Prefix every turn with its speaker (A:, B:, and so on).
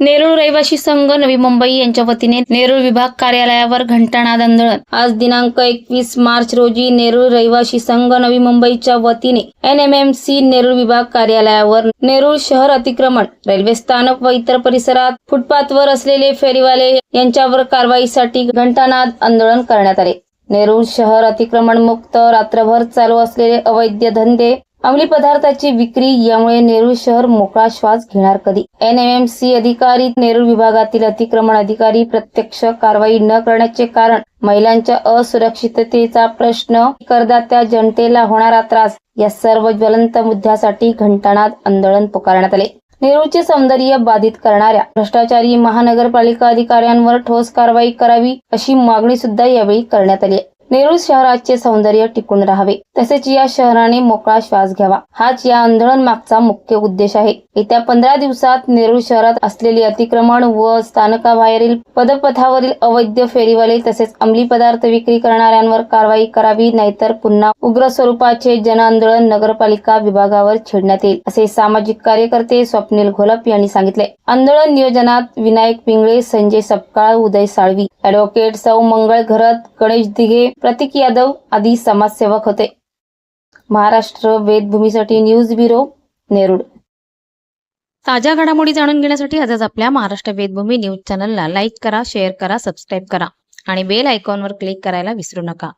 A: नेरूळ रहिवासी संघ नवी मुंबई यांच्या वतीने नेरूळ विभाग कार्यालयावर घंटानाद आंदोलन. आज दिनांक एकवीस मार्च रोजी नेरूळ रहिवासी संघ नवी मुंबईच्या वतीने N M M C Nerul विभाग कार्यालयावर नेरूळ शहर अतिक्रमण रेल्वे स्थानक व इतर परिसरात फुटपाथवर असलेले फेरीवाले यांच्यावर कारवाईसाठी घंटानाद आंदोलन करण्यात आले. नेरूळ शहर अतिक्रमण मुक्त रात्रभर चालू असलेले अवैध धंदे अंमली पदार्थाची विक्री यामुळे नेरूळ शहर मोकळा श्वास घेणार कधी? एन एम सी अधिकारी नेरूळ विभागातील अतिक्रमण अधिकारी प्रत्यक्ष कारवाई न करण्याचे कारण महिलांच्या असुरक्षिततेचा प्रश्न करदात्या जनतेला होणारा त्रास या सर्व ज्वलंत मुद्द्यासाठी घंटानाद आंदोलन पुकारण्यात आले. नेरूळचे सौंदर्य बाधित करणाऱ्या भ्रष्टाचारी महानगरपालिका अधिकाऱ्यांवर ठोस कारवाई करावी अशी मागणी सुद्धा यावेळी करण्यात आली नेरूळ शहराचे सौंदर्य टिकून राहावे. तसेच या शहराने मोकळा श्वास घ्यावा. हाच या आंदोलन मागचा मुख्य उद्देश आहे. येत्या पंधरा दिवसात नेरूळ शहरात असलेले अतिक्रमण व स्थानकाबाहेरील पदपथावरील अवैध फेरीवाले तसेच अंमली पदार्थ विक्री करणाऱ्यांवर कारवाई करावी नाहीतर पुन्हा उग्र स्वरूपाचे जनआंदोलन नगरपालिका विभागावर छेडण्यात येईल असे सामाजिक कार्यकर्ते स्वप्नील घोलप यांनी सांगितले. आंदोलन नियोजनात विनायक पिंगळे संजय सपकाळ उदय साळवी. ऍडव्होकेट सौ मंगळ घरत गणेश दिघे प्रतीक यादव आदी समाजसेवक होते. महाराष्ट्र वेदभूमीसाठी न्यूज ब्युरो नेरूळ. ताज्या घडामोडी जाणून घेण्यासाठी आजच आपल्या महाराष्ट्र वेदभूमी न्यूज चॅनलला लाईक करा शेअर करा सबस्क्राईब करा आणि बेल आयकॉनवर क्लिक करायला विसरू नका.